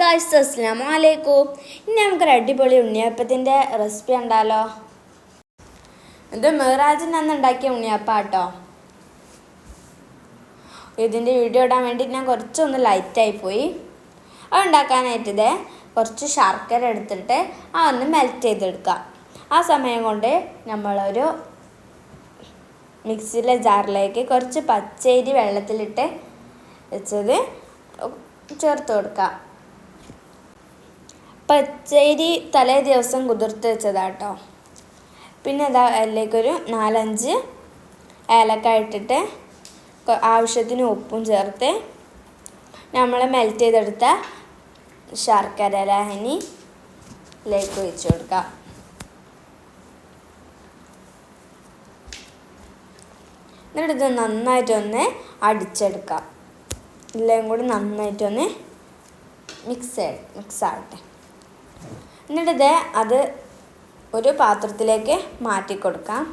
Guys അസ്ലാം വലൈക്കും ഇനി നമുക്കൊരു അടിപൊളി ഉണ്ണിയപ്പത്തിന്റെ റെസിപ്പി ഉണ്ടല്ലോ ഇത് മെഹറാജിന്റെ അന്ന് ഉണ്ടാക്കിയ ഉണ്ണിയപ്പ കേട്ടോ ഇതിന്റെ വീഡിയോ ഇടാൻ വേണ്ടി ഞാൻ കുറച്ചൊന്ന് ലൈറ്റായി പോയി. അത് ഉണ്ടാക്കാനായിട്ട് ഇതേ കുറച്ച് ശർക്കര എടുത്തിട്ട് ആ ഒന്ന് മെൽറ്റ് ചെയ്തെടുക്കാം ആ സമയം കൊണ്ട് നമ്മളൊരു മിക്സിയിലെ ജാറിലേക്ക് കുറച്ച് പച്ചരി വെള്ളത്തിലിട്ട് വെച്ചത് ചേർത്ത് കൊടുക്കാം പച്ചരി തലേ ദിവസം കുതിർത്ത് വെച്ചതാട്ടോ. പിന്നെ അതാ അതിലേക്കൊരു നാലഞ്ച് ഏലക്ക ഇട്ടിട്ട് ആവശ്യത്തിന് ഉപ്പും ചേർത്ത് നമ്മൾ മെൽറ്റ് ചെയ്തെടുത്ത ശർക്കര ലാഹനിയിലേക്ക് ഒഴിച്ച് കൊടുക്കാം. എന്നിട്ട് ഇത് നന്നായിട്ടൊന്ന് അടിച്ചെടുക്കാം. എല്ലാം കൂടി നന്നായിട്ടൊന്ന് മിക്സ് മിക്സ് ആവട്ടെ. എന്നിട്ട് അത് ഒരു പാത്രത്തിലേക്ക് മാറ്റി കൊടുക്കാം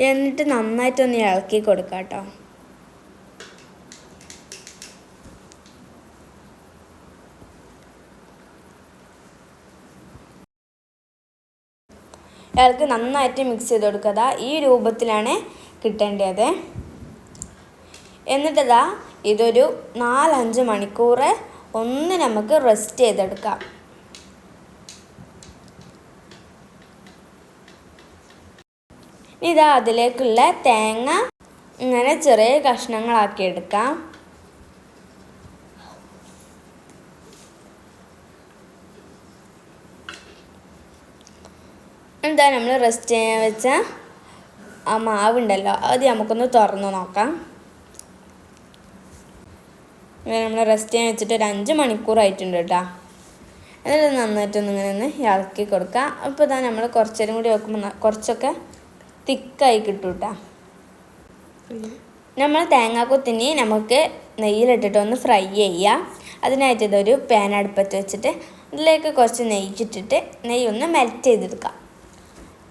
എന്നിട്ട് നന്നായിട്ടൊന്ന് ഇളക്കി കൊടുക്കാം കേട്ടോ ഇയാൾക്ക് നന്നായിട്ട് മിക്സ് ചെയ്ത് കൊടുക്കുക. ഈ രൂപത്തിലാണ് കിട്ടേണ്ടത്. എന്നിട്ടതാ ഇതൊരു നാലഞ്ച് മണിക്കൂർ ഒന്ന് നമുക്ക് റെസ്റ്റ് ചെയ്തെടുക്കാം. ഇതാ അതിലേക്കുള്ള തേങ്ങ ഇങ്ങനെ ചെറിയ കഷ്ണങ്ങളാക്കി എടുക്കാം. എന്താ നമ്മൾ റെസ്റ്റ് ചെയ്യാൻ വെച്ച ആ മാവുണ്ടല്ലോ അത് നമുക്കൊന്ന് തുറന്നു നോക്കാം. ഇങ്ങനെ നമ്മൾ റെസ്റ്റ് ചെയ്യാൻ വെച്ചിട്ട് ഒരു അഞ്ച് മണിക്കൂറായിട്ടുണ്ട് കേട്ടോ. എന്നിട്ട് നന്നായിട്ടൊന്ന് ഇങ്ങനെ ഒന്ന് ഇളക്കി കൊടുക്കുക അപ്പോൾ ഇതാ നമ്മൾ കുറച്ചേരും കൂടി വെക്കുമ്പോൾ ന- കുറച്ചൊക്കെ തിക്കായി കിട്ടും കേട്ടോ. നമ്മൾ തേങ്ങാക്കൊത്തിനി നമുക്ക് നെയ്യിലിട്ടിട്ട് ഒന്ന് ഫ്രൈ ചെയ്യുക അതിനായിട്ട് ഇതൊരു പാൻ അടുപ്പത്ത് വെച്ചിട്ട് ഇതിലേക്ക് കുറച്ച് നെയ്യ് ഒന്ന് മെൽറ്റ് ചെയ്തെടുക്കാം.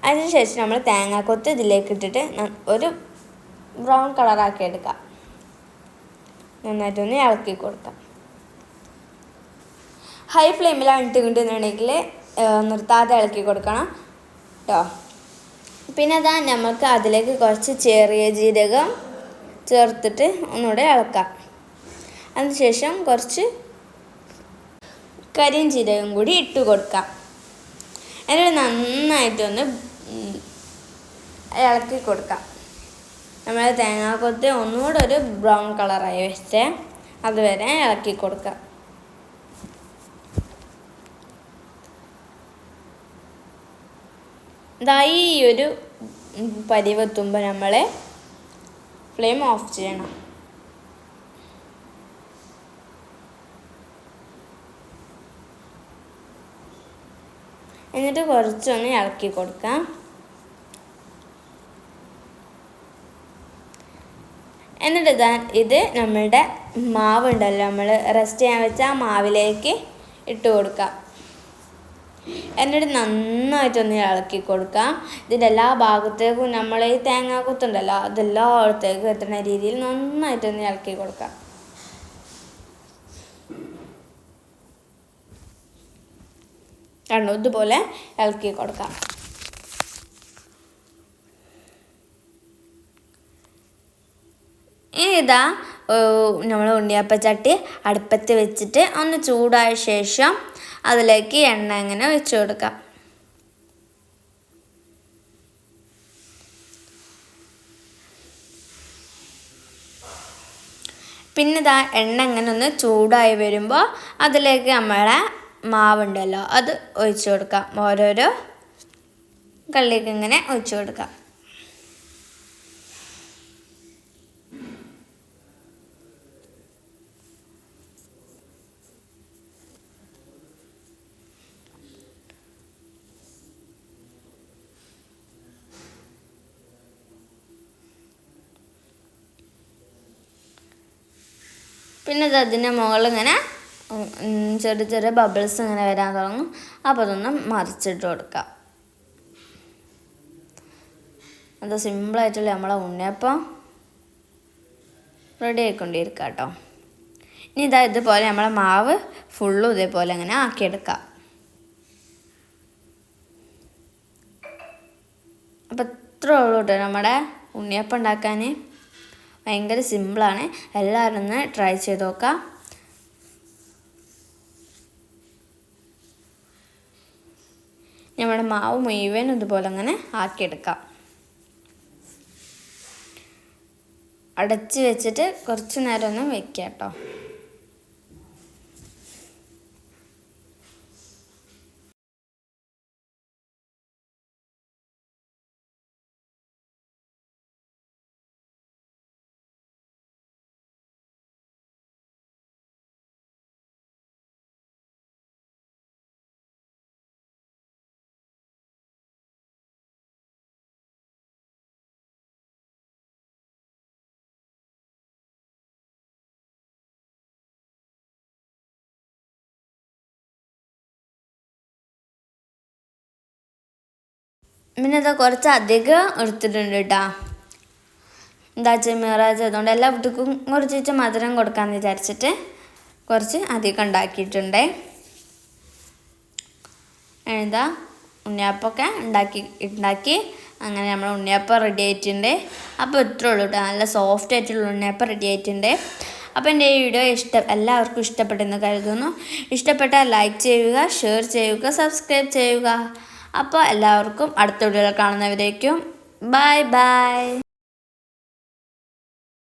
അതിനുശേഷം നമ്മൾ തേങ്ങാക്കൊത്ത് ഇതിലേക്ക് ഇട്ടിട്ട് ഒരു ബ്രൗൺ കളറാക്കി എടുക്കാം. നന്നായിട്ടൊന്ന് ഇളക്കി കൊടുക്കാം. ഹൈ ഫ്ലെയിമിലാണ് ഇട്ടുകൊണ്ടിരുന്നുണ്ടെങ്കിൽ നിർത്താതെ ഇളക്കി കൊടുക്കണം കേട്ടോ പിന്നെ അതാ നമുക്ക് അതിലേക്ക് കുറച്ച് ചെറിയ ജീരകം ചേർത്തിട്ട് ഒന്നുകൂടെ ഇളക്കാം. അതിനുശേഷം കുറച്ച് കരിഞ്ചീരകം കൂടി ഇട്ട് കൊടുക്കാം. എന്നിട്ട് നന്നായിട്ടൊന്ന് ഇളക്കി കൊടുക്കാം. നമ്മൾ തേങ്ങാക്കൊത്ത് ഒന്നുകൂടെ ഒരു ബ്രൗൺ കളറായി വെച്ച് അതുവരെ ഇളക്കി കൊടുക്കാം. ഇതായി ഈ ഒരു പരിവെത്തുമ്പോൾ നമ്മൾ ഫ്ലെയിം ഓഫ് ചെയ്യണം. എന്നിട്ട് കുറച്ചൊന്ന് ഇളക്കി കൊടുക്കാം. എന്നിട്ട് ഇതാ ഇത് നമ്മളുടെ മാവുണ്ടല്ലോ. നമ്മൾ റെസ്റ്റ് ചെയ്യാൻ വെച്ച ആ മാവിലേക്ക് ഇട്ട് കൊടുക്കാം. എന്നിട്ട് നന്നായിട്ടൊന്ന് ഇളക്കി കൊടുക്കാം. ഇതിന്റെ എല്ലാ ഭാഗത്തേക്കും നമ്മൾ ഈ തേങ്ങാക്കുത്തുണ്ടല്ലോ അതെല്ലായിടത്തേക്കും എത്തുന്ന രീതിയിൽ നന്നായിട്ടൊന്ന് ഇളക്കി കൊടുക്കാം. കണ്ടോ? ഇതുപോലെ ഇളക്കി കൊടുക്കാം. ഇതാ നമ്മൾ ഉണ്ണിയപ്പച്ചട്ടി അടുപ്പത്ത് വെച്ചിട്ട് ഒന്ന് ചൂടായ ശേഷം അതിലേക്ക് എണ്ണ ഇങ്ങനെ വെച്ച് കൊടുക്കാം. പിന്നെ ഇതാ എണ്ണ ഇങ്ങനെ ഒന്ന് ചൂടായി വരുമ്പോൾ അതിലേക്ക് നമ്മളെ മാവുണ്ടല്ലോ അത് ഒഴിച്ചു കൊടുക്കാം. ഓരോരോ കള്ളിക്ക് ഇങ്ങനെ ഒഴിച്ചു കൊടുക്കാം. പിന്നെ ഇത് അതിന്റെ മുകളിൽ ഇങ്ങനെ ചെറിയ ചെറിയ ബബിൾസ് ഇങ്ങനെ വരാൻ തുടങ്ങും. അപ്പോൾ അതൊന്ന് മറിച്ചിട്ട് കൊടുക്കാം. അത് സിമ്പിളായിട്ടുള്ള നമ്മളെ ഉണ്ണിയപ്പം റെഡി ആയിക്കൊണ്ടിരിക്കുക കേട്ടോ ഇനി ഇതാ ഇതുപോലെ നമ്മളെ മാവ് ഫുള്ളും ഇതേപോലെ അങ്ങനെ ആക്കിയെടുക്കാം. അപ്പം ഇത്രേ ഉള്ളൂ കേട്ടോ നമ്മുടെ ഉണ്ണിയപ്പം ഉണ്ടാക്കാൻ ഭയങ്കര സിമ്പിളാണ്. എല്ലാവരും ഒന്ന് ട്രൈ ചെയ്ത് നോക്കാം. നമ്മുടെ മാവ് മുഴുവൻ ഇതുപോലെ അങ്ങനെ ആക്കിയെടുക്കാം. അടച്ച് വെച്ചിട്ട് കുറച്ച് നേരം ഒന്ന് വെക്കാം കേട്ടോ. പിന്നെ കുറച്ച് അധികം എടുത്തിട്ടുണ്ട് കേട്ടോ എന്താ വെച്ചാൽ മിറാജ് അതുകൊണ്ട് എല്ലാ കുട്ടിക്കും കുറച്ച് വെച്ചാൽ മധുരം കൊടുക്കാമെന്ന് വിചാരിച്ചിട്ട് കുറച്ച് അധികം ഉണ്ടാക്കിയിട്ടുണ്ട്. എന്താ? ഉണ്ണിയപ്പമൊക്കെ ഉണ്ടാക്കി ഉണ്ടാക്കി. അങ്ങനെ നമ്മൾ ഉണ്ണിയപ്പം റെഡി ആയിട്ടുണ്ട്. അപ്പോൾ ഇത്രേ ഉള്ളൂ കേട്ടോ നല്ല സോഫ്റ്റ് ആയിട്ടുള്ള ഉണ്ണിയപ്പം റെഡി ആയിട്ടുണ്ട്. അപ്പോൾ എന്റെ ഈ വീഡിയോ ഇഷ്ടം എല്ലാവർക്കും ഇഷ്ടപ്പെട്ടെന്ന് കരുതുന്നു. ഇഷ്ടപ്പെട്ടാൽ ലൈക്ക് ചെയ്യുക ഷെയർ ചെയ്യുക സബ്സ്ക്രൈബ് ചെയ്യുക. അപ്പോൾ എല്ലാവർക്കും അടുത്ത വീഡിയോയിൽ കാണുന്നവരേക്കും ബൈ ബൈ